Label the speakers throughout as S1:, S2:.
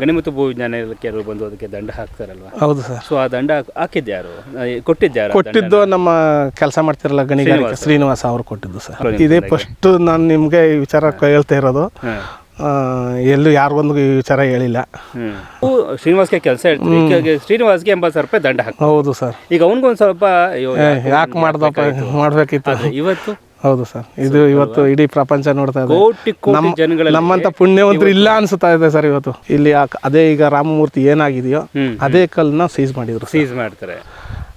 S1: ಗಣಿಮತ್ತು ಭೂವಿಜ್ಞಾನ ಇಲಾಖೆಯವರು ಬಂದು ಅದಕ್ಕೆ ದಂಡ ಹಾಕ್ತಾರಲ್ವಾ?
S2: ಹೌದು ಸರ್.
S1: ಸೊ ಆ ದಂಡ ಹಾಕಿದ್ಯಾರು ಕೊಟ್ಟಿದ್ಯಾರು ಯಾರು?
S2: ಕೊಟ್ಟಿದ್ದು ನಮ್ಮ ಕೆಲಸ ಮಾಡ್ತಿರಲ್ಲ ಗಣಿಗಾರಿಕೆ ಶ್ರೀನಿವಾಸ. ಅವರು ಕೊಟ್ಟಿದ್ದು ಸರ್. ಇದೇ ಫಸ್ಟ್ ನಾನು ನಿಮಗೆ ಈ ವಿಚಾರ ಹೇಳ್ತಾ ಇರೋದು. ಎಲ್ಲೂ ಯಾರಿಗೊಂದು ಈ ವಿಚಾರ ಹೇಳಿಲ್ಲ.
S1: ಶ್ರೀನಿವಾಸ್ಗೆ ಕೆಲಸ ಹೇಳ್ತೀವಿ ಶ್ರೀನಿವಾಸ್ಗೆ ಎಂಬತ್ತು ಸಾವಿರ ರೂಪಾಯಿ ದಂಡ ಹಾಕಿ
S2: ಹೌದು ಸರ್.
S1: ಈಗ ಅವನಿಗೊಂದು ಸ್ವಲ್ಪ
S2: ಯಾಕೆ ಮಾಡ್ದಪ್ಪ? ಮಾಡಬೇಕಿತ್ತು.
S1: ಇವತ್ತು
S2: ಹೌದು ಸರ್. ಇದು ಇವತ್ತು ಇಡೀ ಪ್ರಪಂಚ ನೋಡ್ತಾ ಇದೆ.
S1: ಕೋಟಿ ಕೋಟಿ ಜನಗಳಲ್ಲಿ
S2: ನಮ್ಮಂತ ಪುಣ್ಯವಂತರು ಇಲ್ಲ ಅನ್ಸುತ್ತಾ ಇದೆ ಸರ್ ಇವತ್ತು. ಇಲ್ಲಿ ಆ- ಅದೇ ಈಗ ರಾಮಮೂರ್ತಿ ಏನಾಗಿದೆಯೋ ಅದೇ ಕಲ್ನ ಸೀಸ್ ಮಾಡಿದ್ರು ಸರ್.
S1: ಸೀಸ್ ಮಾಡ್ತಾರೆ.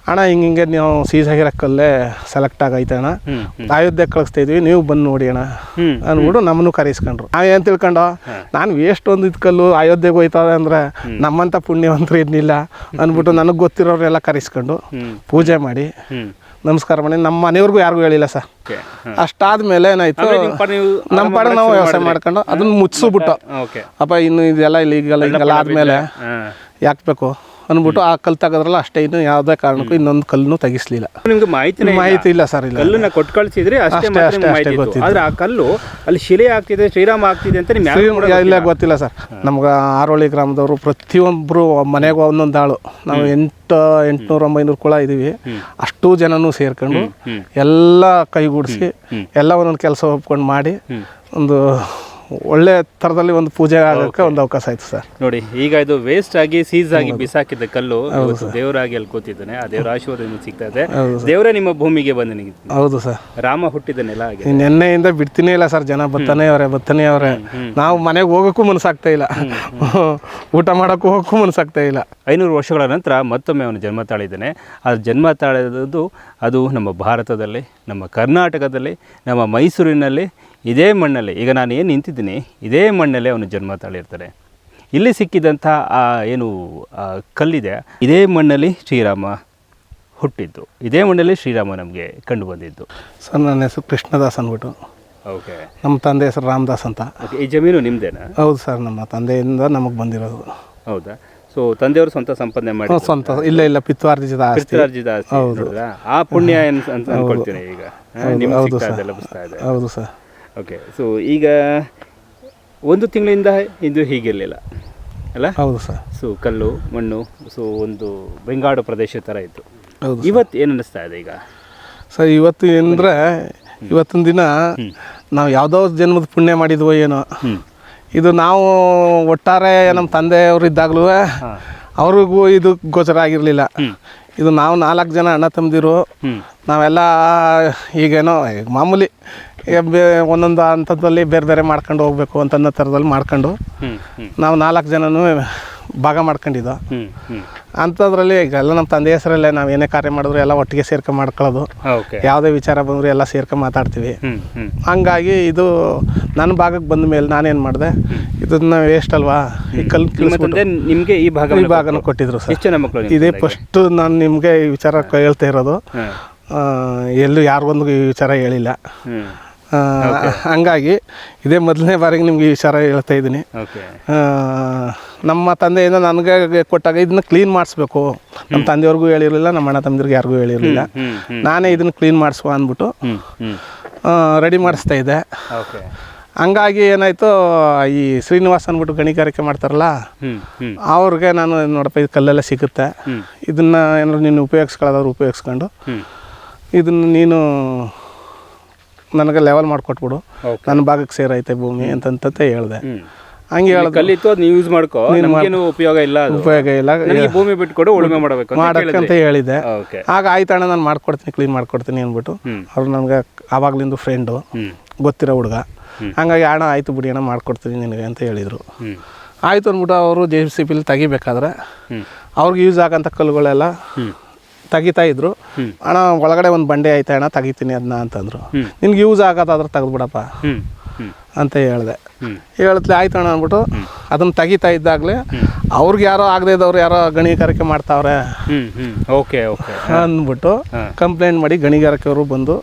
S2: ಅಣ್ಣ ಹಿಂಗ ಹಿಂಗೆ ನೀವು ಸೀಸ್ ಆಗಿರೋ ಕಲ್ಲೇ ಸೆಲೆಕ್ಟ್ ಆಗೈತೆ ಅಣ್ಣ.
S1: ಹ್ಮ್
S2: ಅಯೋಧ್ಯೆ ಕಳಿಸ್ತಾ ಇದೀವಿ ನೀವು ಬಂದು ನೋಡಿ ಅಣ್ಣ.
S1: ಹ್ಮ್
S2: ಅಂದ್ಬಿಟ್ಟು ನಮ್ಮನ್ನು ಕರೆಸ್ಕೊಂಡ್ರು. ನಾವ್ ಏನ್ ತಿಳ್ಕೊಂಡು ನಾನು ವೇಸ್ಟ್ ಒಂದು ಇದ್ ಕಲ್ಲು ಅಯೋಧ್ಯೆಗೆ ಹೋಯ್ತದೆ ಅಂದ್ರೆ ನಮ್ಮಂತ ಪುಣ್ಯವಂತರು ಏನಿಲ್ಲ ಅಂದ್ಬಿಟ್ಟು ನನಗೆ ಗೊತ್ತಿರೋರೆಲ್ಲ ಕರೆಸ್ಕೊಂಡು
S1: ಹ್ಮ್.
S2: ಪೂಜೆ ಮಾಡಿ
S1: ಹ್ಮ್.
S2: ನಮಸ್ಕಾರ ಮಾಡಿ ನಮ್ಮ ಮನೆಯವ್ರಿಗೂ ಯಾರಿಗೂ ಹೇಳಿಲ್ಲ ಸರ್.
S1: ಅಷ್ಟಾದ
S2: ಮೇಲೆ ಏನಾಯ್ತು?
S1: ನಿಮ್ಮ ಪಾಡ್ ನೀವು
S2: ವ್ಯವಸಾಯ ಮಾಡ್ಕೊಂಡು ಅದನ್ನ ಮುಚ್ಚಿಸ್ಬಿಟ್ಟು. ಅಪ್ಪ ಇನ್ನು ಇದೆಲ್ಲ ಇಲ್ಲಿ ಈಗೆಲ್ಲ ಹಿಂಗೆಲ್ಲ ಆದ್ಮೇಲೆ
S1: ಹಾಂ
S2: ಯಾಕೆ ಬೇಕು ಅಂದ್ಬಿಟ್ಟು ಆ ಕಲ್ಲು ತೆಗೆದ್ರಲ್ಲ ಅಷ್ಟೇ ಇನ್ನು ಯಾವುದೇ ಕಾರಣಕ್ಕೂ ಇನ್ನೊಂದು ಕಲ್ಲನ್ನು ತೆಗಿಸ್ಲಿಲ್ಲ.
S1: ನಿಮ್ಗೆ ಮಾಹಿತಿ
S2: ಮಾಹಿತಿ ಇಲ್ಲ ಸರ್ ಇಲ್ಲ.
S1: ಕಲ್ಲನ್ನ ಕೊಟ್ಟು ಕಳಿಸಿದ್ರೆ ಅಷ್ಟೇ
S2: ಅಷ್ಟೇ, ಅಷ್ಟೇ,
S1: ಆದ್ರೆ ಆ ಕಲ್ಲು ಅಲ್ಲಿ ಶಿಲೆ ಆಗ್ತಿದೆ ಶ್ರೀರಾಮ ಆಗ್ತಿದೆ ಅಂತ ನಿಮ್ಗೆ
S2: ಇಲ್ಲ ಗೊತ್ತಿಲ್ಲ ಸರ್. ನಮ್ಗೆ ಆರೋಳಿ ಗ್ರಾಮದವರು ಪ್ರತಿಯೊಬ್ಬರು ಮನೆಗೆ ಒಂದೊಂದು ಆಳು. ನಾವು ಎಂಟು ಎಂಟುನೂರು ಒಂಬೈನೂರು ಕುಳ ಇದ್ದೀವಿ ಅಷ್ಟು ಜನನೂ ಸೇರ್ಕೊಂಡು ಎಲ್ಲ ಕೈಗೂಡಿಸಿ ಎಲ್ಲ ಒಂದೊಂದು ಕೆಲಸ ಒಪ್ಕೊಂಡು ಮಾಡಿ ಒಂದು ಒಳ್ಳೆ ಥರದಲ್ಲಿ ಒಂದು ಪೂಜೆ ಆಗೋಕ್ಕೆ ಒಂದು ಅವಕಾಶ ಆಯ್ತು ಸರ್.
S1: ನೋಡಿ ಈಗ ಇದು ವೇಸ್ಟ್ ಆಗಿ ಸೀಸ್ ಆಗಿ ಬಿಸಾಕಿದ್ದ ಕಲ್ಲು ದೇವರಾಗಿ ಅಲ್ಲಿ ಕೂತಿದ್ದಾನೆ. ಆ ದೇವರ ಆಶೀರ್ವಾದ ಸಿಗ್ತಾ ಇದೆ. ದೇವರೇ ನಿಮ್ಮ ಭೂಮಿಗೆ ಬಂದ
S2: ಹೌದು ಸರ್.
S1: ರಾಮ ಹುಟ್ಟಿದ ನೆಲ ಆಗಿದೆ.
S2: ನಿನ್ನೆಯಿಂದ ಬಿಡ್ತೀನಿ ಇಲ್ಲ ಸರ್ ಜನ ಬರ್ತಾನೆ ಅವರೇ ಬರ್ತಾನೆ ಅವರೇ. ನಾವು ಮನೆಗೆ ಹೋಗೋಕ್ಕೂ ಮನಸ್ಸಾಗ್ತಾ ಇಲ್ಲ. ಊಟ ಮಾಡೋಕ್ಕೂ ಹೋಗೋಕ್ಕೂ ಮನಸ್ಸಾಗ್ತಾ ಇಲ್ಲ.
S1: ಐನೂರು ವರ್ಷಗಳ ನಂತರ ಮತ್ತೊಮ್ಮೆ ಅವನು ಜನ್ಮ ತಾಳಿದ್ದಾನೆ. ಆ ಜನ್ಮ ತಾಳಿದ್ದು ಅದು ನಮ್ಮ ಭಾರತದಲ್ಲಿ ನಮ್ಮ ಕರ್ನಾಟಕದಲ್ಲಿ ನಮ್ಮ ಮೈಸೂರಿನಲ್ಲಿ ಇದೇ ಮಣ್ಣಲ್ಲಿ ಈಗ ನಾನು ಏನು ನಿಂತಿದ್ದೀನಿ ಇದೇ ಮಣ್ಣಲ್ಲೇ ಅವನು ಜನ್ಮ ತಾಳಿರ್ತಾರೆ ಇಲ್ಲಿ ಸಿಕ್ಕಿದಂಥ ಆ ಏನು ಕಲ್ಲಿದೆ ಇದೇ ಮಣ್ಣಲ್ಲಿ ಶ್ರೀರಾಮ ಹುಟ್ಟಿದ್ದು. ಇದೇ ಮಣ್ಣಲ್ಲಿ ಶ್ರೀರಾಮ ನಮಗೆ ಕಂಡು ಬಂದಿದ್ದು.
S2: ಸರ್ ನನ್ನ ಹೆಸರು ಕೃಷ್ಣದಾಸ್ ಅಂದ್ಬಿಟ್ಟು.
S1: ಓಕೆ.
S2: ನಮ್ಮ ತಂದೆ ಹೆಸರು ರಾಮದಾಸ್ ಅಂತ.
S1: ಈ ಜಮೀನು ನಿಮ್ಮದೇನಾ
S2: ಹೌದು ಸರ್ ನಮ್ಮ ತಂದೆಯಿಂದ ನಮಗೆ ಬಂದಿರೋದು.
S1: ಹೌದಾ? ಸೊ ತಂದೆಯವರು ಸ್ವಂತ ಸಂಪಾದನೆ ಮಾಡಿ
S2: ಸ್ವಂತ ಇಲ್ಲ ಇಲ್ಲ ಪಿತ್ವಾರ್ಜಿತ ಆಸ್ತಿ
S1: ನೋಡಿದ್ರಾ? ಆ ಪುಣ್ಯ ಅಂತ ಅನ್ಕೊಳ್ತೀನಿ ಈಗ. ಸಿಗ್ತಾ ಇದೆ.
S2: ಹೌದು ಸರ್.
S1: ಓಕೆ ಸೊ ಈಗ ಒಂದು ತಿಂಗಳಿಂದ ಇದು ಹೀಗಿರಲಿಲ್ಲ ಅಲ್ಲ?
S2: ಹೌದು ಸರ್.
S1: ಸೊ ಕಲ್ಲು ಮಣ್ಣು ಸೊ ಒಂದು ಬೆಂಗಾಡು ಪ್ರದೇಶ ಥರ ಇತ್ತು.
S2: ಹೌದು
S1: ಇವತ್ತು ಏನು ಅನ್ನಿಸ್ತಾ ಇದೆ ಈಗ?
S2: ಸರ್ ಇವತ್ತು ಏನಂದರೆ ಇವತ್ತಿನ ದಿನ ನಾವು ಯಾವುದೋ ಜನ್ಮದ ಪುಣ್ಯ ಮಾಡಿದ್ವೋ ಏನೋ. ಇದು ನಾವು ಒಟ್ಟಾರೆ ನಮ್ಮ ತಂದೆಯವರು ಇದ್ದಾಗಲೂ ಅವ್ರಿಗೂ ಇದು ಗೋಚರ ಆಗಿರಲಿಲ್ಲ. ಇದು ನಾವು ನಾಲ್ಕು ಜನ ಅಣ್ಣ ತಮ್ಮದಿರು. ನಾವೆಲ್ಲ ಈಗೇನೋ ಈಗ ಮಾಮೂಲಿ ಈಗ ಬೇ ಒಂದೊಂದು ಹಂತದಲ್ಲಿ ಬೇರೆ ಬೇರೆ ಮಾಡ್ಕೊಂಡು ಹೋಗ್ಬೇಕು ಅಂತ ಅನ್ನೋ ಥರದಲ್ಲಿ ಮಾಡ್ಕೊಂಡು ನಾವು ನಾಲ್ಕು ಜನನೂ ಭಾಗ ಮಾಡ್ಕೊಂಡಿದ್ದೋ. ಅಂಥದ್ರಲ್ಲಿ ಎಲ್ಲ ನಮ್ಮ ತಂದೆ ಹೆಸರಲ್ಲೇ ನಾವು ಏನೇ ಕಾರ್ಯ ಮಾಡಿದ್ರು ಎಲ್ಲ ಒಟ್ಟಿಗೆ ಸೇರ್ಕೊಂಡು ಮಾಡ್ಕೊಳ್ಳೋದು. ಯಾವುದೇ ವಿಚಾರ ಬಂದರೂ ಎಲ್ಲ ಸೇರ್ಕೊಂಡು ಮಾತಾಡ್ತೀವಿ. ಹಂಗಾಗಿ ಇದು ನನ್ನ ಭಾಗಕ್ಕೆ ಬಂದ ಮೇಲೆ ನಾನೇನು ಮಾಡಿದೆ? ಇದನ್ನ ವೇಸ್ಟ್ ಅಲ್ವಾ? ಈ
S1: ಕಲ್ ನಿಮಗೆ ಈ ಭಾಗ
S2: ಈ ಭಾಗನ ಕೊಟ್ಟಿದ್ರು ಸರ್. ಇದೇ ಫಸ್ಟ್ ನಾನು ನಿಮಗೆ ಈ ವಿಚಾರ ಹೇಳ್ತಾ ಇರೋದು. ಎಲ್ಲೂ ಯಾರಿಗೊಂದು ಈ ವಿಚಾರ ಹೇಳಿಲ್ಲ. ಹಂಗಾಗಿ ಇದೇ ಮೊದಲನೇ ಬಾರಿಗೆ ನಿಮ್ಗೆ ಈ ವಿಚಾರ ಹೇಳ್ತಾ ಇದ್ದೀನಿ. ನಮ್ಮ ತಂದೆಯಿಂದ ನನಗೆ ಕೊಟ್ಟಾಗ ಇದನ್ನ ಕ್ಲೀನ್ ಮಾಡಿಸ್ಬೇಕು. ನಮ್ಮ ತಂದೆಯವ್ರಿಗೂ ಹೇಳಿರಲಿಲ್ಲ ನಮ್ಮ ಅಣ್ಣ ತಮ್ಮದಿರ್ಗೆ ಯಾರಿಗೂ ಹೇಳಿರಲಿಲ್ಲ. ನಾನೇ ಇದನ್ನ ಕ್ಲೀನ್ ಮಾಡಿಸುವ ಅಂದ್ಬಿಟ್ಟು ರೆಡಿ ಮಾಡಿಸ್ತಾ ಇದ್ದೆ. ಹಂಗಾಗಿ ಏನಾಯಿತು ಈ ಶ್ರೀನಿವಾಸ್ ಅಂದ್ಬಿಟ್ಟು ಗಣಿಗಾರಿಕೆ ಮಾಡ್ತಾರಲ್ಲ ಅವ್ರಿಗೆ ನಾನು ನೋಡಪ್ಪ ಇದು ಕಲ್ಲೆಲ್ಲ ಸಿಗುತ್ತೆ. ಇದನ್ನ ಏನಾದ್ರು ನೀನು ಉಪಯೋಗಿಸ್ಕೊಳ್ಳೋದವ್ರು ಉಪಯೋಗಿಸ್ಕೊಂಡು ಇದನ್ನು ನೀನು ನನಗೆ ಲೆವೆಲ್ ಮಾಡಿಕೊಟ್ಬಿಡು. ನನ್ನ ಭಾಗಕ್ಕೆ ಸೇರೈತೆ ಭೂಮಿ ಅಂತಂತ ಹೇಳಿದೆ. ಹಂಗೆ ಹೇಳಿದೆ.
S1: ಕಲ್ಲಿತ್ತು ಅದನ್ನ ಯೂಸ್ ಮಾಡ್ಕೋ. ನಮಗೇನು ಉಪಯೋಗ ಇಲ್ಲ
S2: ಉಪಯೋಗ ಇಲ್ಲ.
S1: ನನಗೆ ಭೂಮಿ ಬಿಟ್ಕೊಡು ಉಳುಮೆ ಮಾಡಬೇಕು ಅಂತ
S2: ಮಾಡಕ್ಕಂತ ಹೇಳಿದೆ ಆಗ ಆಯ್ತಣ್ಣ ನಾನು ಮಾಡ್ಕೊಡ್ತೀನಿ ಕ್ಲೀನ್ ಮಾಡ್ಕೊಡ್ತೀನಿ ಅಂದ್ಬಿಟ್ಟು. ಅವ್ರು ನನಗೆ ಆವಾಗ್ಲಿಂದ ಫ್ರೆಂಡು ಗೊತ್ತಿರೋ ಹುಡುಗ. ಹಂಗಾಗಿ ಅಣ್ಣ ಆಯಿತು ಬಿಡಿ ಅಣ್ಣ ಮಾಡ್ಕೊಡ್ತೀನಿ ನಿನಗೆ ಅಂತ ಹೇಳಿದರು. ಆಯ್ತು ಅಂದ್ಬಿಟ್ಟು ಅವರು ಜೆ ಸಿ ಪಿಲಿ ತೆಗಿಬೇಕಾದ್ರೆ ಅವ್ರಿಗೆ ಯೂಸ್ ಆಗೋಂಥ ಕಲ್ಲುಗಳೆಲ್ಲ ತೆಗಿತಾ ಇದ್ರು. ಅಣ್ಣ ಒಳಗಡೆ ಒಂದು ಬಂಡೆ ಐತೆ ಅಣ್ಣ ತೆಗಿತೀನಿ ಅದನ್ನ ಅಂತಂದ್ರು. ನಿನ್ಗೆ ಯೂಸ್ ಆಗೋದಾದ್ರೆ ತೆಗೆದ್ಬಿಡಪ್ಪ ಅಂತ ಹೇಳಿದೆ. ಹೇಳ್ತಲೆ ಆಯ್ತು ಅಣ್ಣ ಅಂದ್ಬಿಟ್ಟು ಅದನ್ನ ತೆಗಿತಾ ಇದ್ದಾಗಲೇ ಅವ್ರಿಗೆ ಯಾರೋ ಆಗದೆ ಇದ್ದವ್ರು ಯಾರೋ ಗಣಿಗಾರಿಕೆ ಮಾಡ್ತಾವ್ರೆ
S1: ಓಕೆ ಓಕೆ.
S2: ಅಂದ್ಬಿಟ್ಟು ಕಂಪ್ಲೇಂಟ್ ಮಾಡಿ ಗಣಿಗಾರಿಕೆಯವರು ಬಂದು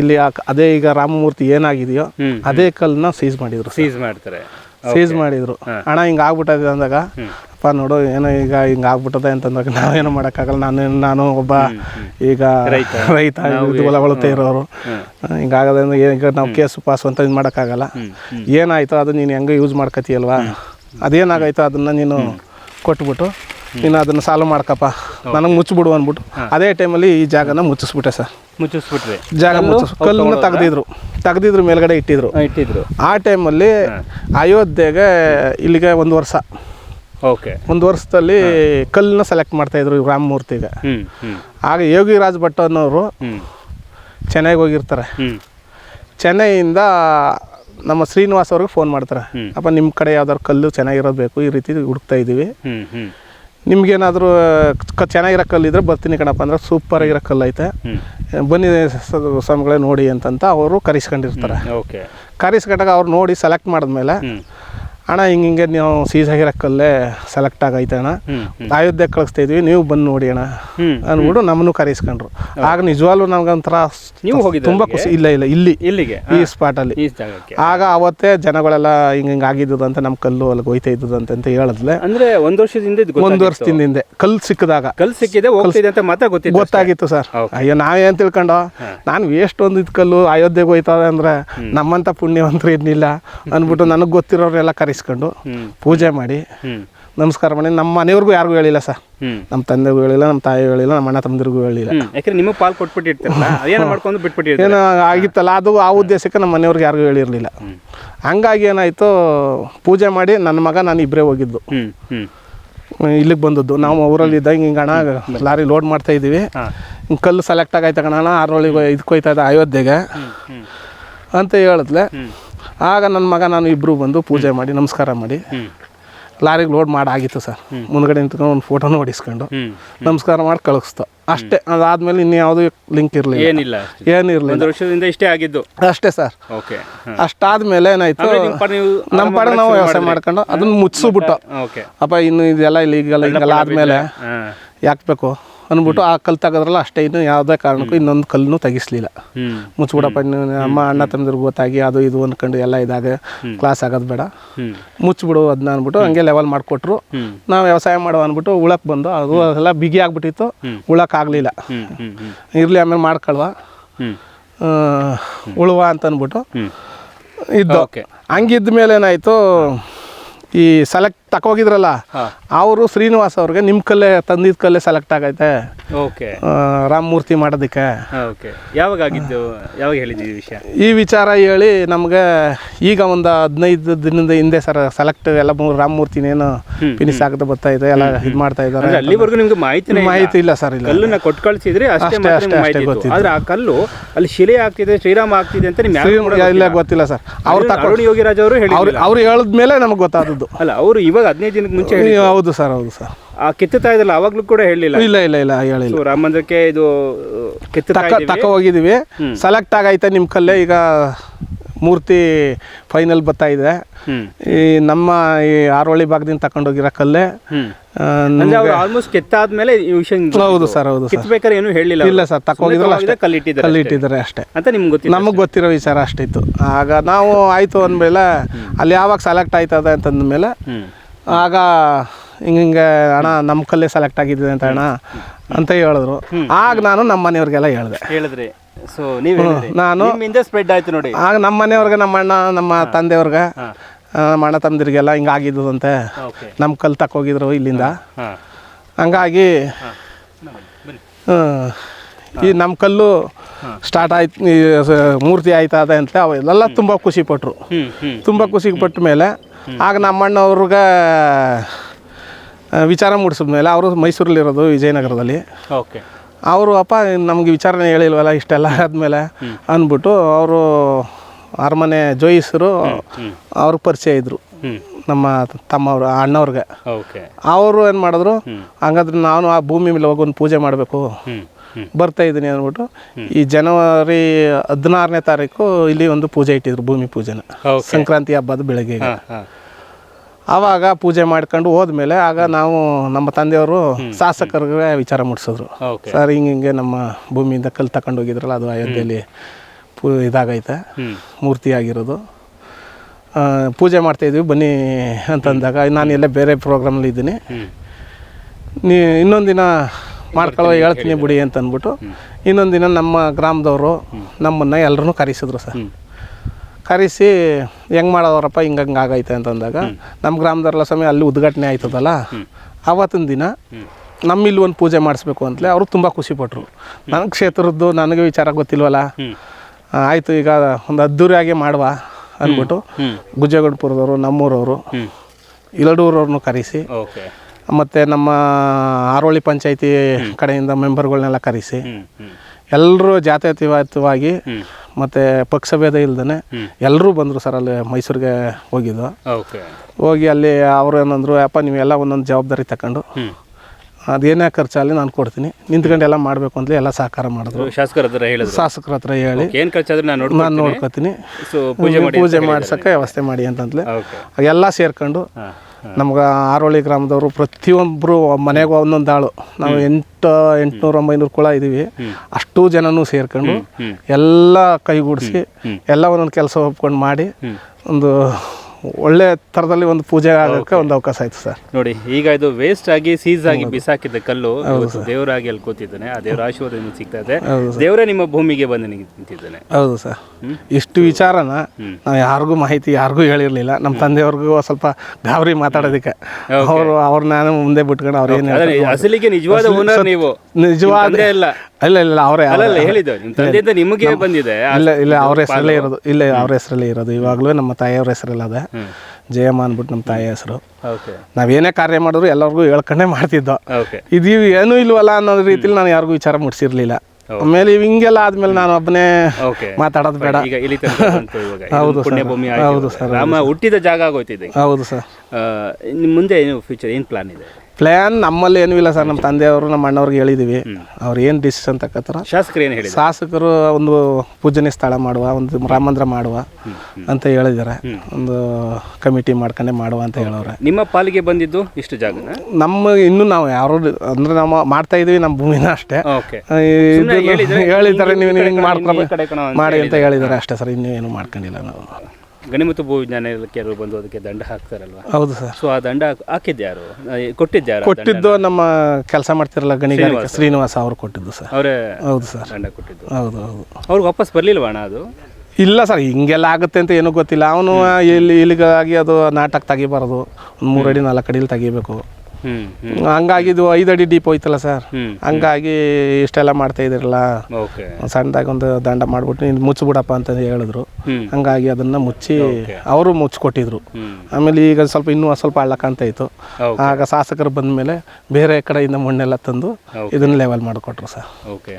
S2: ಇಲ್ಲಿ ಅದೇ ಈಗ ರಾಮಮೂರ್ತಿ ಏನಾಗಿದೆಯೋ ಅದೇ ಕಲ್ಲನ್ನ ಸೀಸ್ ಮಾಡಿದ್ರು
S1: ಸೀಸ್ ಮಾಡ್ತಾರೆ.
S2: ಸೀಸ್ ಮಾಡಿದ್ರು. ಅಣ್ಣ ಹಿಂಗೆ ಆಗ್ಬಿಟ್ಟದೆ ಅಂದಾಗ ಅಪ್ಪ ನೋಡು ಏನೋ ಈಗ ಹಿಂಗೆ ಆಗ್ಬಿಟ್ಟದೆ ಅಂತಂದಾಗ ನಾವೇನು ಮಾಡೋಕ್ಕಾಗಲ್ಲ. ನಾನು ನಾನು ಒಬ್ಬ ಈಗ ರೈತ. ಹೊಲ ಹೊಳತೆ ಇರೋರು. ಹಿಂಗಾಗದೆ ಈಗ ನಾವು ಕೇಸು ಪಾಸು ಅಂತ ಇದು ಮಾಡೋಕ್ಕಾಗಲ್ಲ. ಏನಾಯ್ತು ಅದು ನೀನು ಹೆಂಗೆ ಯೂಸ್ ಮಾಡ್ಕತಿಯಲ್ವಾ ಅದೇನಾಗೈತೋ ಅದನ್ನು ನೀನು ಕೊಟ್ಬಿಟ್ಟು ನೀನು ಅದನ್ನು ಸಾಲ್ವ್ ಮಾಡ್ಕಪ್ಪ. ನನಗೆ ಮುಚ್ಚಿಬಿಡು ಅಂದ್ಬಿಟ್ಟು. ಅದೇ ಟೈಮಲ್ಲಿ ಈ ಜಾಗನ ಮುಚ್ಚಿಸ್ಬಿಟ್ಟೆ ಸರ್.
S1: ಮುಚ್ಚಿಸ್ಬಿಟ್ರಿ.
S2: ಜಾಗ ಕಲ್ಲು ಕಲ್ಲನ್ನು ತೆಗ್ದಿದ್ರು. ತೆಗ್ದಿದ್ರು ಮೇಲ್ಗಡೆ ಇಟ್ಟಿದ್ರು.
S1: ಇಟ್ಟಿದ್ರು.
S2: ಆ ಟೈಮಲ್ಲಿ ಅಯೋಧ್ಯೆಗೆ ಇಲ್ಲಿಗೆ ಒಂದು ವರ್ಷ.
S1: ಓಕೆ.
S2: ಒಂದು ವರ್ಷದಲ್ಲಿ ಕಲ್ಲನ್ನ ಸೆಲೆಕ್ಟ್ ಮಾಡ್ತಾಯಿದ್ರು ರಾಮಮೂರ್ತಿಗೆ
S1: ಆಗ ಹ್ಮ್
S2: ಆಗ ಯೋಗಿರಾಜ್ ಭಟ್ ಅನ್ನೋರು ಚೆನ್ನೈಗೆ ಹೋಗಿರ್ತಾರೆ. ಚೆನ್ನೈಯಿಂದ ನಮ್ಮ ಶ್ರೀನಿವಾಸ್ ಅವ್ರಿಗೆ ಫೋನ್ ಮಾಡ್ತಾರೆ. ಅಪ್ಪ ನಿಮ್ಮ ಕಡೆ ಯಾವ್ದಾದ್ರು ಕಲ್ಲು ಚೆನ್ನಾಗಿರೋದು ಬೇಕು ಈ ರೀತಿ ಹುಡುಕ್ತಾ ಇದ್ದೀವಿ. ನಿಮ್ಗೇನಾದರೂ ಕ ಚೆನ್ನಾಗಿರೋ ಕಲ್ಲು ಇದ್ರೆ ಬರ್ತೀನಿ ಕಣಪ್ಪ ಅಂದ್ರೆ ಸೂಪರ್ ಆಗಿರೋ ಕಲ್ಲು ಐತೆ. ಬನ್ನಿ ಸ್ವಾಮಿಗಳೇ ನೋಡಿ ಅಂತಂತ ಅವರು ಕರೆಸ್ಕೊಂಡಿರ್ತಾರೆ.
S1: ಓಕೆ.
S2: ಕರೆಸ್ಕೊಂಡಾಗ ಅವ್ರು ನೋಡಿ ಸೆಲೆಕ್ಟ್ ಮಾಡಿದ್ಮೇಲೆ ಅಣ್ಣ ಹಿಂಗೆ ಹಿಂಗೆ ನೀವು ಸೀಸ್ ಆಗಿರೋ ಕಲ್ಲೇ ಸೆಲೆಕ್ಟ್ ಆಗೈತೆ ಅಣ್ಣ. ಅಯೋಧ್ಯೆ ಕಳಿಸ್ತಾ ಇದ್ವಿ ನೀವು ಬಂದು ನೋಡಿ ಅಣ್ಣ.
S1: ಹ್ಮ್
S2: ಅಂದ್ಬಿಟ್ಟು ನಮ್ಮನ್ನು ಕರೆಸ್ಕೊಂಡ್ರು. ಆಗ ನಿಜವಾಗ್ಲೂ ನಮ್ಗೊಂಥರ
S1: ನೀವು ಹೋಗಿದ್ರಾ
S2: ತುಂಬ ಖುಷಿ ಇಲ್ಲ ಇಲ್ಲ ಇಲ್ಲಿ
S1: ಇಲ್ಲಿಗೆ?
S2: ಈ ಸ್ಪಾಟಲ್ಲಿ ಆಗ ಅವತ್ತೇ ಜನಗಳೆಲ್ಲ ಹಿಂಗೆ ಹಿಂಗೆ ಆಗಿದ್ದು ಅಂತ ನಮ್ಮ ಕಲ್ಲು ಅಲ್ಲಿ ಹೋಯ್ತಾ ಇದ್ದದಂತೆ ಅಂತ ಹೇಳಿದ್ಲೆ.
S1: ಅಂದ್ರೆ ಒಂದು ವರ್ಷದಿಂದ
S2: ಒಂದು ವರ್ಷದಿಂದ ಹಿಂದೆ. ಕಲ್ಲು ಸಿಕ್ಕಿದಾಗ.
S1: ಕಲ್ಲು ಸಿಕ್ಕಿದೆ ಹೋಗ್ತಿದೆ ಅಂತ ಮಾತ್ರ ಗೊತ್ತಿತ್ತು
S2: ಗೊತ್ತಾಗಿತ್ತು ಸರ್. ಅಯ್ಯೋ ನಾವೇನು ತಿಳ್ಕೊಂಡು? ನಾನು ವೇಸ್ಟ್ ಒಂದು ಇದು ಕಲ್ಲು ಅಯೋಧ್ಯೆಗೆ ಹೋಯ್ತದೆ ಅಂದ್ರೆ ನಮ್ಮಂಥ ಪುಣ್ಯವಂತರು ಏನಿಲ್ಲ ಅಂದ್ಬಿಟ್ಟು ನನಗೆ ಗೊತ್ತಿರೋರೆಲ್ಲ ಕರೆಸ್ಕೊಂಡು
S1: ಹ್ಮ್.
S2: ಪೂಜೆ ಮಾಡಿ ನಮಸ್ಕಾರ ಮಾಡಿ. ನಮ್ಮ ಮನೆಯವ್ರಿಗೂ ಯಾರಿಗೂ ಹೇಳಿಲ್ಲ ಸರ್. ನಮ್ಮ ತಂದೆಗೂ ಹೇಳಿಲ್ಲ ನಮ್ಮ ತಾಯಿಗೂ ಹೇಳಿಲ್ಲ ನಮ್ಮ ಅಣ್ಣ ತಮ್ಮದಿರಿಗೂ ಹೇಳಿಲ್ಲ.
S1: ಯಾಕಂದ್ರೆ ನಿಮಗೆ ಪಾಲ್ ಕೊಟ್ಬಿಟ್ಟಿರ್ತಾರಲ್ಲ ಅದೇನೋ ಮಾಡ್ಕೊಂಡು ಬಿಟ್ಬಿಟ್ಟಿರ್ತಾರೆ?
S2: ಏನೋ ಆಗಿತ್ತಲ್ಲ ಅದು ಆ ಉದ್ದೇಶಕ್ಕೆ ನಮ್ಮ ಮನೆಯವ್ರಿಗೆ ಯಾರಿಗೂ ಹೇಳಿರಲಿಲ್ಲ. ಹಂಗಾಗಿ ಏನಾಯಿತು ಪೂಜೆ ಮಾಡಿ ನನ್ನ ಮಗ ನಾನು ಇಬ್ಬರೇ ಹೋಗಿದ್ದು. ಇಲ್ಲಿಗೆ ಬಂದದ್ದು. ನಾವು ಊರಲ್ಲಿ ಇದ್ದಂಗೆ ಹಿಂಗೆ ಅಣ್ಣ ಲಾರಿ ಲೋಡ್ ಮಾಡ್ತಾ ಇದ್ದೀವಿ. ಹಿಂಗೆ ಕಲ್ಲು ಸೆಲೆಕ್ಟ್ ಆಗೈತೆ ಕಣ ಆರೊಳಿಗೆ ಇದಕ್ಕೆ ಹೋಯ್ತಾ ಇದ್ದ ಅಯೋಧ್ಯೆಗೆ ಅಂತ ಹೇಳಿದ್ಲೆ. ಆಗ ನನ್ನ ಮಗ ನಾನು ಇಬ್ಬರು ಬಂದು ಪೂಜೆ ಮಾಡಿ ನಮಸ್ಕಾರ ಮಾಡಿ. ಲಾರಿಗೆ ಲೋಡ್ ಮಾಡಾಗಿತ್ತು ಸರ್. ಮುಂದ್ಗಡೆ ನಿಂತ್ಕೊಂಡು ಒಂದು ಫೋಟೋನು ಹೊಡಿಸ್ಕೊಂಡು ನಮಸ್ಕಾರ ಮಾಡಿ ಕಳಿಸ್ತು. ಅಷ್ಟೇ. ಅದಾದ್ಮೇಲೆ ಇನ್ನು ಯಾವುದೂ ಲಿಂಕ್ ಇರಲಿಲ್ಲ.
S1: ಏನಿಲ್ಲ.
S2: ಏನಿರಲಿಲ್ಲ.
S1: ಒಂದು ವರ್ಷದಿಂದ ಇಷ್ಟೇ ಆಗಿದ್ದು.
S2: ಅಷ್ಟೇ ಸರ್.
S1: ಓಕೆ
S2: ಅಷ್ಟಾದ್ಮೇಲೆ ಏನಾಯ್ತು?
S1: ನಿಮ್ಮ ಪಾಡ್ ನಾವು
S2: ವ್ಯವಸಾಯ ಮಾಡ್ಕೊಂಡು ಅದನ್ನ ಮುಚ್ಚಿಸ್ಬಿಟ್ಟು. ಅಪ್ಪ ಇನ್ನು ಇದೆಲ್ಲ ಇಲ್ಲಿ ಈಗೆಲ್ಲ ಹಿಂಗೆಲ್ಲ ಆದ್ಮೇಲೆ ಯಾಕೆ ಬೇಕು? ಅಂದ್ಬಿಟ್ಟು ಆ ಕಲ್ಲು ತೆಗೆದ್ರಲ್ಲ ಅಷ್ಟೇ ಇನ್ನು ಯಾವುದೇ ಕಾರಣಕ್ಕೂ ಇನ್ನೊಂದು ಕಲ್ಲನ್ನು ತೆಗಿಸ್ಲಿಲ್ಲ.
S1: ಮುಚ್ಬಿಡಪ್ಪ
S2: ಮುಚ್ಚಿಬಿಡಪ್ಪ ಅಮ್ಮ ಅಣ್ಣ ತಮ್ಮದಿರು ಗೊತ್ತಾಗಿ ಅದು ಇದು ಅಂದ್ಕೊಂಡು ಎಲ್ಲ ಇದಾಗ ಕ್ಲಾಸ್ ಆಗೋದು ಬೇಡ. ಮುಚ್ಚಿಬಿಡು ಅದನ್ನ ಅಂದ್ಬಿಟ್ಟು ಹಂಗೆ ಲೆವೆಲ್ ಮಾಡಿಕೊಟ್ರು. ನಾವು ವ್ಯವಸಾಯ ಮಾಡುವ ಅಂದ್ಬಿಟ್ಟು ಉಳಕ್ಕೆ ಬಂದು ಅದು ಎಲ್ಲ ಬಿಗಿ ಆಗ್ಬಿಟ್ಟಿತ್ತು. ಉಳಕ್ಕಾಗಲಿಲ್ಲ ಇರಲಿ ಆಮೇಲೆ ಮಾಡ್ಕೊಳ್ವಾ. ಉಳುವ ಅಂತ ಅಂದ್ಬಿಟ್ಟು ಇದ್ದು.
S1: ಓಕೆ.
S2: ಹಂಗಿದ್ದ ಮೇಲೆ ಏನಾಯಿತು ಈ ಸೆಲೆಕ್ಟ್ ತಕೋಗಿದ್ರಲ್ಲ ಅವರು ಶ್ರೀನಿವಾಸ್ ಅವ್ರಿಗೆ ನಿಮ್ಮ ಕಲ್ಲೇ ತಂದಿದ ಕಲ್ಲೇ ಸೆಲೆಕ್ಟ್ ಆಗೈತೆ.
S1: ಓಕೆ.
S2: ರಾಮಮೂರ್ತಿ ಮಾಡೋದಕ್ಕೆ.
S1: ಓಕೆ. ಯಾವಾಗ ಆಗಿದ್ದು? ಯಾವಾಗ ಹೇಳಿದ್ದು ಈ ವಿಷಯ?
S2: ಈ ವಿಚಾರ ಹೇಳಿ ನಮಗೆ ಈಗ ಒಂದು ಹದಿನೈದು ದಿನದ ಹಿಂದೆ ಸರ್ ಸೆಲೆಕ್ಟ್ ಎಲ್ಲ ಮೂರು ರಾಮಮೂರ್ತಿನೇನು ಫಿನಿಶ್ ಆಗದೆ ಬರ್ತಾ ಇದೆ ಎಲ್ಲ ಇದು ಮಾಡ್ತಾ ಇದ್ದಾರೆ.
S1: ಅಲ್ಲಿವರೆಗೂ ನಿಮ್ಗೆ ಮಾಹಿತಿ
S2: ಮಾಹಿತಿ ಇಲ್ಲ ಸರ್ ಇಲ್ಲ.
S1: ಕಲ್ಲನ್ನ ಕೊಟ್ಟು ಕಳಿಸಿದ್ರೆ ಅಷ್ಟೇ ಮಾಹಿತಿ
S2: ಅಷ್ಟೇ
S1: ಆದ್ರೆ ಆ ಕಲ್ಲು ಅಲ್ಲಿ ಶಿಲೆ ಆಗ್ತಿದೆ ಶ್ರೀರಾಮ ಆಗ್ತಿದೆ ಅಂತ ನಿಮ್ಗೆ
S2: ಇಲ್ಲ ಗೊತ್ತಿಲ್ಲ. ಸರ್. ಅವ್ರು
S1: ತಕೊಂಡು ಯೋಗಿರಾಜ್ ಅವರು ಹೇಳಿ
S2: ಅವ್ರು ಅವ್ರು ಹೇಳಿದ್ಮೇಲೆ ನಮಗೆ ಗೊತ್ತಾದದ್ದು.
S1: ಅಲ್ಲ ಅವರು ಇವಾಗ ಹದಿನೈದು ದಿನಕ್ಕೆ ಮುಂಚೆ ಹೇಳಿ
S2: ಹೌದು ಸರ್ ಹೌದು ಸರ್.
S1: ಆ ಕೆತ್ತುತ್ತಾ ಇದಲ್ಲ ಅವಾಗ್ಲೂ ಕೂಡ ಹೇಳಿಲ್ಲ
S2: ಇಲ್ಲ ಇಲ್ಲ ಇಲ್ಲ ಹೇಳಿಲ್ಲ.
S1: ರಾಮ ಮಂದಿರಕ್ಕೆ ಇದು ಕೆತ್ತುತ್ತಾ
S2: ತಕ
S1: ಇದೀವಿ.
S2: ಹೋಗಿದ್ದೀವಿ ಸೆಲೆಕ್ಟ್ ಆಗೈತೆ ನಿಮ್ಮ ಕಲ್ಲೇ ಈಗ ಮೂರ್ತಿ ಫೈನಲ್ ಬರ್ತಾ ಇದೆ. ಈ ನಮ್ಮ ಈ ಆರೋಳಿ ಭಾಗದಿಂದ ತಕೊಂಡೋಗಿರೋ ಕಲ್ಲೇ
S1: ಆಲ್ಮೋಸ್ಟ್ ಕೆತ್ತಾದ್ಮೇಲೆ
S2: ಹೌದು ಸರ್ ಹೌದು
S1: ಕಿತ್ಬೇಕಾದ್ರೆ ಏನು ಹೇಳಿಲ್ಲ
S2: ಇಲ್ಲ ಸರ್ ತಕೋಗಿದ್ರಲ್ಲ ಅಷ್ಟೇ. ಕಲ್ಲಿಟ್ಟಿದ್ದಾರೆ ಅಷ್ಟೇ.
S1: ಅಂತ ನಿಮ್ಗೆ ಗೊತ್ತಿಲ್ಲ
S2: ನಮಗೆ ಗೊತ್ತಿರೋ ವಿಚಾರ ಅಷ್ಟಿತ್ತು. ಆಗ ನಾವು ಆಯಿತು ಅಂದಮೇಲೆ ಅಲ್ಲಿ ಯಾವಾಗ ಸೆಲೆಕ್ಟ್ ಆಯ್ತದೆ ಅಂತಂದ್ಮೇಲೆ
S1: ಹ್ಮ್.
S2: ಆಗ ಹಿಂಗೆ ಹಿಂಗೆ ಅಣ್ಣ ನಮ್ಮ ಕಲ್ಲೇ ಸೆಲೆಕ್ಟ್ ಆಗಿದ್ದೆ ಅಂತ ಅಣ್ಣ ಅಂತ ಹೇಳಿದ್ರು. ಆಗ ನಾನು ನಮ್ಮ ಮನೆಯವ್ರಿಗೆಲ್ಲ ಹೇಳಿದೆ.
S1: ಹೇಳಿದ್ರಿ. ಸೊ ನೀವು
S2: ನಾನು
S1: ಸ್ಪ್ರೆಡ್ ಆಯ್ತು ನೋಡಿ.
S2: ಆಗ ನಮ್ಮ ಮನೆಯವ್ರಿಗೆ ನಮ್ಮ ಅಣ್ಣ ನಮ್ಮ ತಂದೆಯವ್ರಿಗೆ ನಮ್ಮ ಅಣ್ಣ ತಮ್ಮದಿರಿಗೆಲ್ಲ ಹಿಂಗೆ ಆಗಿದ್ದಂತೆ
S1: ಓಕೆ.
S2: ನಮ್ಮ ಕಲ್ಲು ತಕ್ಕೋಗಿದ್ರು ಇಲ್ಲಿಂದ. ಹಂಗಾಗಿ ಈ ನಮ್ಮ ಕಲ್ಲು ಸ್ಟಾರ್ಟ್ ಆಯ್ತು ಮೂರ್ತಿ ಆಯ್ತದೆ ಅಂತ ಅವೆಲ್ಲ ತುಂಬ ಖುಷಿ ಪಟ್ಟರು
S1: ಹ್ಮ್ ಹ್ಮ್
S2: ತುಂಬ ಖುಷಿ ಪಟ್ಟ ಮೇಲೆ ಆಗ ನಮ್ಮಣ್ಣವ್ರಿಗೆ ವಿಚಾರ ಮೂಡಿಸಿದ ಮೇಲೆ ಮೂಡಿಸಿದ್ಮೇಲೆ ಅವರು ಮೈಸೂರಲ್ಲಿರೋದು ವಿಜಯನಗರದಲ್ಲಿ.
S1: ಓಕೆ.
S2: ಅವರು ಅಪ್ಪ ನಮಗೆ ವಿಚಾರಣೆ ಹೇಳಿಲ್ವಲ್ಲ ಇಷ್ಟೆಲ್ಲ ಆದಮೇಲೆ? ಅಂದ್ಬಿಟ್ಟು ಅವರು ಅರಮನೆ ಜೋಯಿಸರು ಅವ್ರಿಗೆ ಪರಿಚಯ ಇದ್ದರು ನಮ್ಮ ತಮ್ಮವ್ರು ಅಣ್ಣವ್ರಿಗೆ. ಅವರು ಏನು ಮಾಡಿದ್ರು ಹಂಗಾದ್ರೆ ನಾನು ಆ ಭೂಮಿ ಮೇಲೆ ಹೋಗಿ ಒಂದು ಪೂಜೆ ಮಾಡಬೇಕು. ಬರ್ತಾ ಇದ್ದೀನಿ ಅಂದ್ಬಿಟ್ಟು ಈ ಜನವರಿ ಹದಿನಾರನೇ ತಾರೀಕು ಇಲ್ಲಿ ಒಂದು ಪೂಜೆ ಇಟ್ಟಿದ್ರು ಭೂಮಿ ಪೂಜೆನ. ಸಂಕ್ರಾಂತಿ ಹಬ್ಬದ ಬೆಳಗ್ಗೆ. ಆವಾಗ ಪೂಜೆ ಮಾಡ್ಕೊಂಡು ಹೋದ್ಮೇಲೆ ಆಗ ನಾವು ನಮ್ಮ ತಂದೆಯವರು ಶಾಸಕರಿಗೆ ವಿಚಾರ ಮುಟ್ಸಿದ್ರು.
S1: ಓಕೆ
S2: ಸರ್ ಹಿಂಗೆ ಹಿಂಗೆ ನಮ್ಮ ಭೂಮಿಯಿಂದ ಕಲ್ಲು ತಕೊಂಡು ಹೋಗಿದ್ರಲ್ಲ ಅದು ಅಯೋಧ್ಯೆಯಲ್ಲಿ ಪೂ ಇದಾಗೈತೆ. ಮೂರ್ತಿ ಆಗಿರೋದು. ಪೂಜೆ ಮಾಡ್ತಾಯಿದ್ವಿ ಬನ್ನಿ ಅಂತಂದಾಗ ನಾನು ಎಲ್ಲ ಬೇರೆ ಪ್ರೋಗ್ರಾಮಲ್ಲಿ ಇದ್ದೀನಿ. ನೀ ಇನ್ನೊಂದು ದಿನ ಮಾಡ್ಕೊಳ್ಳೋ ಹೇಳ್ತೀನಿ ಬಿಡಿ ಅಂತ ಅಂದ್ಬಿಟ್ಟು ಇನ್ನೊಂದು ದಿನ ನಮ್ಮ ಗ್ರಾಮದವರು ನಮ್ಮನ್ನು ಎಲ್ಲರೂ ಕರೆಸಿದ್ರು ಸರ್. ಕರೆಸಿ ಹೆಂಗೆ ಮಾಡೋರಪ್ಪ ಹಿಂಗೆ ಹಂಗೆ ಆಗೈತೆ ಅಂತಂದಾಗ ನಮ್ಮ ಗ್ರಾಮದವರೆಲ್ಲ ಸಮಯ ಅಲ್ಲಿ ಉದ್ಘಾಟನೆ ಆಯ್ತದಲ್ಲ? ಆವತ್ತಿನ ದಿನ ನಮ್ಮಿಲ್ಲಿ ಒಂದು ಪೂಜೆ ಮಾಡಿಸ್ಬೇಕು ಅಂತಲೇ ಅವರು ತುಂಬ ಖುಷಿಪಟ್ರು ನನಗೆ ಕ್ಷೇತ್ರದ್ದು ನನಗೆ ವಿಚಾರ ಗೊತ್ತಿಲ್ವಲ್ಲ? ಆಯಿತು ಈಗ ಒಂದು ಅದ್ದೂರಿಯಾಗಿ ಮಾಡುವ ಅಂದ್ಬಿಟ್ಟು ಗುಜ್ಜಗಡ್ಪುರದವರು ನಮ್ಮೂರವರು ಇಲಡೂರವ್ರನ್ನೂ ಕರೆಸಿ
S1: ಓಕೆ.
S2: ಮತ್ತು ನಮ್ಮ ಆರೋಳಿ ಪಂಚಾಯತಿ ಕಡೆಯಿಂದ ಮೆಂಬರ್ಗಳನ್ನೆಲ್ಲ ಕರೆಸಿ. ಎಲ್ಲರೂ ಜಾತ್ಯತೀತವಾಗಿ ಮತ್ತು ಪಕ್ಷಭೇದ ಇಲ್ದೇ ಎಲ್ಲರೂ ಬಂದರು ಸರ್ ಅಲ್ಲಿ ಮೈಸೂರಿಗೆ ಹೋಗಿದ್ದು. ಹೋಗಿ ಅಲ್ಲಿ ಅವರು ಏನಂದ್ರು ಅಪ್ಪ ನೀವೆಲ್ಲ ಒಂದೊಂದು ಜವಾಬ್ದಾರಿ ತಗೊಂಡು
S1: ಅದೇನೇ
S2: ಅದೇನೇ ಖರ್ಚಾಗಲಿ ನಾನು ಕೊಡ್ತೀನಿ. ನಿಂತ್ಕೊಂಡು ಎಲ್ಲ ಮಾಡಬೇಕು ಅಂತಲೇ ಎಲ್ಲ ಸಹಕಾರ ಮಾಡಿದ್ರು.
S1: ಶಾಸಕರ ಹತ್ರ ಹೇಳಿ
S2: ಶಾಸಕರ ಹತ್ರ ಹೇಳಿ.
S1: ಏನು ಖರ್ಚಾದ್ರೆ ನಾನು
S2: ನಾನು ನೋಡ್ಕೊತೀನಿ.
S1: ಸೊ ಪೂಜೆ ಮಾಡಿ
S2: ಪೂಜೆ ಮಾಡ್ಸೋಕ್ಕೆ ವ್ಯವಸ್ಥೆ ಮಾಡಿ ಅಂತಂದ್ಲೆ. ಎಲ್ಲ ಸೇರ್ಕೊಂಡು ನಮ್ಗೆ ಆರೋಳಿ ಗ್ರಾಮದವರು ಪ್ರತಿಯೊಬ್ಬರು ಮನೆಗೆ ಒಂದೊಂದು ಆಳು. ನಾವು ಎಂಟು ಎಂಟುನೂರು ಒಂಬೈನೂರು ಕುಳ ಇದ್ದೀವಿ ಅಷ್ಟು ಜನನೂ ಸೇರ್ಕೊಂಡು ಎಲ್ಲ ಕೈಗೂಡಿಸಿ ಎಲ್ಲ ಒಂದೊಂದು ಕೆಲಸ ಒಪ್ಕೊಂಡು ಮಾಡಿ ಒಂದು ಒಳ್ಳೆ ಥರದಲ್ಲಿ ಒಂದು ಪೂಜೆ ಆಗೋಕ್ಕೆ ಒಂದು ಅವಕಾಶ ಆಯ್ತು ಸರ್.
S1: ನೋಡಿ ಈಗ ಇದು ವೇಸ್ಟ್ ಆಗಿ ಸೀಸ್ ಆಗಿ ಬಿಸಾಕಿದ್ದ ಕಲ್ಲು ದೇವರಾಗಿ ಅಲ್ಲಿ ಕೂತಿದ್ದಾನೆ. ಆ ದೇವರ ಆಶೀರ್ವಾದ ಸಿಗ್ತಾ ಇದೆ. ದೇವರೇ ನಿಮ್ಮ ಭೂಮಿಗೆ ಬಂದು ನಿಂತಿದ್ದಾನೆ.
S2: ಹೌದು ಸರ್. ಇಷ್ಟು ವಿಚಾರನ ನಾವು ಯಾರಿಗೂ ಮಾಹಿತಿ ಯಾರಿಗೂ ಹೇಳಿರಲಿಲ್ಲ. ನಮ್ಮ ತಂದೆಯವ್ರಿಗೂ ಸ್ವಲ್ಪ ಗಾಬರಿ ಮಾತಾಡೋದಕ್ಕೆ. ಅವರು ಅವ್ರು ನಾನು ಮುಂದೆ ಬಿಟ್ಕೊಂಡು ಅವ್ರು ಏನು
S1: ಅಸಲಿಗೆ ನಿಜವಾದ ಓನರ್ ನೀವು.
S2: ನಿಜವಾದ
S1: ಇಲ್ಲ
S2: ಇಲ್ಲ ಇಲ್ಲ ಅವರೇ
S1: ಅಲ್ಲ ಹೇಳಿದ್ದು ನಿಮ್ಮ ತಂದೆಯಿಂದ ನಿಮಗೆ ಬಂದಿದೆ.
S2: ಇಲ್ಲ ಇಲ್ಲ ಅವ್ರ ಹೆಸರಲ್ಲೇ ಇರೋದು ಇಲ್ಲ ಅವ್ರ ಹೆಸರಲ್ಲೇ ಇರೋದು. ಇವಾಗಲೂ ನಮ್ಮ ತಾಯಿಯವ್ರ ಹೆಸರಲ್ಲ ಅದೇ ಜಯಮ್ಮ ಅಂದ್ಬಿಟ್ಟು ನಮ್ಮ ತಾಯಿ ಹೆಸರು. ನಾವೇನೇ ಕಾರ್ಯ ಮಾಡಿದ್ರು ಎಲ್ಲರಿಗೂ ಹೇಳ್ಕೊಂಡೇ ಮಾಡ್ತಿದ್ದೋ. ಇದು ಏನೂ ಇಲ್ವಲ್ಲ ಅನ್ನೋ ರೀತಿಲಿ ನಾನು ಯಾರಿಗೂ ವಿಚಾರ ಮುಟ್ಸಿರ್ಲಿಲ್ಲ. ಆಮೇಲೆ ಇವ್ ಹಿಂಗೆಲ್ಲ ಆದ್ಮೇಲೆ ನಾನು ಒಬ್ಬನೇ ಮಾತಾಡೋದು ಬೇಡ.
S1: ಹೌದು ಸರ್. ಹೌದು ಆಯ್ತು ರಾಮ ಹುಟ್ಟಿದ ಜಾಗ ಆಗೋಯ್ತಿದೆ
S2: ಹೌದು ಸರ್.
S1: ನಿಮ್ಮ ಮುಂದೆ ಏನು ಫ್ಯೂಚರ್ ಏನು ಪ್ಲಾನ್ ಇದೆ?
S2: ಪ್ಲ್ಯಾನ್ ನಮ್ಮಲ್ಲಿ ಏನೂ ಇಲ್ಲ ಸರ್ ನಮ್ಮ ತಂದೆಯವರು ನಮ್ಮ ಅಣ್ಣವ್ರಿಗೆ ಹೇಳಿದ್ದೀವಿ ಅವ್ರು ಏನು ಡಿಸಿಷನ್ ತಗೋತಾರ
S1: ಶಾಸಕರು ಏನು ಹೇಳಿ
S2: ಶಾಸಕರು ಒಂದು ಪೂಜನೆ ಸ್ಥಳ ಮಾಡುವ ಒಂದು ರಾಮಂದ್ರ ಮಾಡುವ ಅಂತ ಹೇಳಿದ್ದಾರೆ. ಒಂದು ಕಮಿಟಿ ಮಾಡ್ಕೊಂಡೆ ಮಾಡುವ ಅಂತ ಹೇಳೋರು
S1: ನಿಮ್ಮ ಪಾಲಿಗೆ ಬಂದಿದ್ದು ಇಷ್ಟು ಜಾಗ
S2: ನಮ್ಮ ಇನ್ನೂ ನಾವು ಯಾರು ಅಂದ್ರೆ ನಾವು ಮಾಡ್ತಾ ಇದೀವಿ ನಮ್ಮ ಭೂಮಿನ ಅಷ್ಟೇ. ಹೇಳಿದ್ದಾರೆ ನೀವು ಹಿಂಗೆ ಮಾಡ್ಕೊಂಡು ಮಾಡಿ ಅಂತ ಹೇಳಿದ್ದಾರೆ. ಅಷ್ಟೇ ಸರ್ ಇನ್ನೂ ಏನು ಮಾಡ್ಕೊಂಡಿಲ್ಲ ನಾವು.
S1: ಗಣಿಮತ್ತು ಭೂವಿಜ್ಞಾನ ಇಲಾಖೆ ಯಾರು ಬಂದು ಅದಕ್ಕೆ ದಂಡ ಹಾಕ್ತಾರಲ್ವ?
S2: ಹೌದು ಸರ್.
S1: ಸೊ ಆ ದಂಡ ಹಾಕಿದ್ಯಾರು ಯಾರು? ಕೊಟ್ಟಿದ್ದು
S2: ನಮ್ಮ ಕೆಲಸ ಮಾಡ್ತಿರಲ್ಲ ಗಣಿಗಾರಿಕೆ ಶ್ರೀನಿವಾಸ. ಅವರು ಕೊಟ್ಟಿದ್ದು ಸರ್.
S1: ಅವರೇ
S2: ಹೌದು ಸರ್.
S1: ದಂಡ ಕೊಟ್ಟಿದ್ದು.
S2: ಹೌದು ಹೌದು.
S1: ಅವ್ರಿಗೆ ವಾಪಸ್ ಬರ್ಲಿಲ್ವಾ ಅಣ್ಣ ಅದು?
S2: ಇಲ್ಲ ಸರ್ ಹಿಂಗೆಲ್ಲ ಆಗುತ್ತೆ ಅಂತ ಏನೂ ಗೊತ್ತಿಲ್ಲ. ಅವನು ಇಲ್ಲಿ ಇಲ್ಲಿಗಾಗಿ ಅದು ನಾಟಕ ತೆಗಿಬಾರ್ದು. ಒಂದು ಮೂರು ಅಡಿ ನಾಲ್ಕು ಅಡಿಲಿ ತೆಗಿಬೇಕು. ಹಂಗಾಗಿ ಇದು ಐದು ಅಡಿ ಡೀಪ್ ಹೋಯ್ತಲ್ಲ ಸರ್ ಹಂಗಾಗಿ ಇಷ್ಟೆಲ್ಲ ಮಾಡ್ತಾ ಇದಿರಲ್ಲ ಸಣ್ಣದಾಗಿ ಒಂದು ದಂಡ ಮಾಡ್ಬಿಟ್ಟು ನೀನು ಮುಚ್ಚಿಬಿಡಪ್ಪ ಅಂತ ಹೇಳಿದ್ರು. ಹಂಗಾಗಿ ಅದನ್ನ ಮುಚ್ಚಿ ಅವರು ಮುಚ್ಚಿಕೊಟ್ಟಿದ್ರು ಆಮೇಲೆ ಈಗ ಸ್ವಲ್ಪ ಇನ್ನೂ ಸ್ವಲ್ಪ ಹಳ್ಳ ಕಾಣ್ತಾ ಇತ್ತು. ಆಗ ಶಾಸಕರು ಬಂದ ಮೇಲೆ ಬೇರೆ ಕಡೆಯಿಂದ ಮಣ್ಣೆಲ್ಲ ತಂದು ಇದನ್ನ ಲೆವೆಲ್ ಮಾಡಿಕೊಟ್ರು ಸರ್
S1: ಓಕೆ.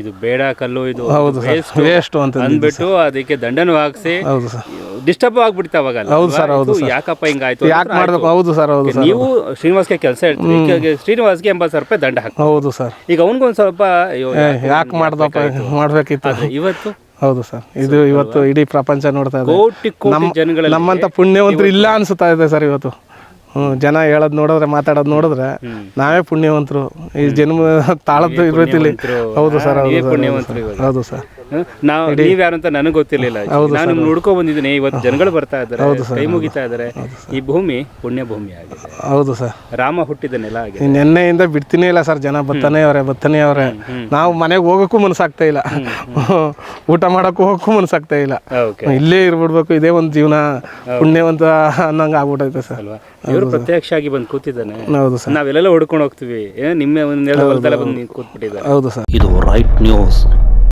S1: ಇದು ಬೇಡ ಕಲ್ಲು ಇದು
S2: ಹೌದು ಸರ್.
S1: waste
S2: ಅಂತ
S1: ಅಂದ್ಬಿಟ್ಟು ಅದಕ್ಕೆ ದಂಡನು ಹಾಕ್ಸಿ
S2: ಹೌದು ಸರ್.
S1: ಡಿಸ್ಟರ್ಬ್ ಆಗ್ಬಿಡ್ತಾ ಅವಾಗ
S2: ಹೌದು ಸರ್, ಹೌದು
S1: ಯಾಕಪ್ಪ ಹಿಂಗಾಯ್ತು
S2: ಯಾಕೆ ಮಾಡಬೇಕು? ಹೌದು ಸರ್ ಹೌದು ಸರ್.
S1: ನೀವು ಶ್ರೀನಿವಾಸ್ಗೆ ಕೆಲಸ ಹೇಳ್ತೀರಿ. ಈಗ ಶ್ರೀನಿವಾಸ್ಗೆ ಎಂಬತ್ತು ಸಾವಿರ ರೂಪಾಯಿ ದಂಡ ಹಾಕಿ
S2: ಹೌದು ಸರ್.
S1: ಈಗ ಅವನಿಗೊಂದು ಸ್ವಲ್ಪ
S2: ಯಾಕೆ ಮಾಡ್ದಪ್ಪ? ಮಾಡ್ಬೇಕಿತ್ತು
S1: ಇವತ್ತು?
S2: ಹೌದು ಸರ್. ಇದು ಇವತ್ತು ಇಡೀ ಪ್ರಪಂಚ ನೋಡ್ತಾ ಇದೆ.
S1: ಕೋಟಿ ಕೋಟಿ ಜನಗಳಲ್ಲಿ
S2: ನಮ್ಮಂತ ಪುಣ್ಯವಂತರು ಇಲ್ಲ ಅನ್ಸುತ್ತಾ ಇದೆ ಸರ್ ಇವತ್ತು. ಜನ ಹೇಳೋದು ನೋಡಿದ್ರೆ ಮಾತಾಡೋದು ನೋಡಿದ್ರೆ ನಾವೇ ಪುಣ್ಯವಂತರು. ಈ ಜನ್ಮ ತಾಳದ್ದು ಇರ್ಬೇಕಿಲ್ಲ. ಹೌದು ಸರ್ ಹೌದು ಸರ್.
S1: ನಾವು ನೀವ್ ಯಾರು ಅಂತ ನನಗೆ ಗೊತ್ತಿರಲಿಲ್ಲ. ನಾನು ನೋಡ್ಕೊ ಬಂದಿದ್ದೀನಿ ಇವತ್ತು ಜನಗಳು ಬರ್ತಾ ಇದ್ದಾರೆ ಕೈ ಮುಗಿತಾ ಇದ್ದಾರೆ ಈ ಭೂಮಿ ಪುಣ್ಯ ಭೂಮಿ ಆಗಿದೆ.
S2: ಹೌದು ಸರ್.
S1: ರಾಮ ಹುಟ್ಟಿದ ನೆಲ ಆಗಿದೆ.
S2: ನೆನ್ನೆಯಿಂದ ಬಿಡ್ತೀನಿ ಇಲ್ಲ ಸರ್ ಜನ ಬರ್ತಾನೆ ಅವರೇ ಬರ್ತಾನೆ ಅವರೇ. ನಾವು ಮನೆಗೆ ಹೋಗೋಕ್ಕೂ ಮನಸ್ಸಾಗ್ತಾ ಇಲ್ಲ. ಊಟ ಮಾಡಕ್ಕೂ ಹೋಗೋಕ್ಕೂ ಮನಸ್ಸಾಗ್ತಾ ಇಲ್ಲ. ಇಲ್ಲೇ ಇರ್ಬಿಡ್ಬೇಕು ಇದೇ ಒಂದು ಜೀವನ ಪುಣ್ಯವಂತ ಅನ್ನಂಗೆ ಆಗ್ಬಿಟ್ಟೈತೆ ಸರ್.
S1: ಅಲ್ವಾ? ಇವರು ಪ್ರತ್ಯಕ್ಷ ಆಗಿ ಬಂದು ಕೂತಿದ್ದಾನೆ.
S2: ಹೌದು ಸರ್.
S1: ನಾವೆಲ್ಲ ಹುಡ್ಕೊಂಡು ಹೋಗ್ತೀವಿ. ಏ, ನಿಮ್ಮ ಒಂದು ನೆಲದ ಹೊಲದಲ್ಲ ಬಂದು ಕೂತ್ಬಿಟ್ಟಿದ್ದಾರೆ.
S2: ಹೌದು ಸರ್.
S3: ಇದು ರೈಟ್ ನ್ಯೂಸ್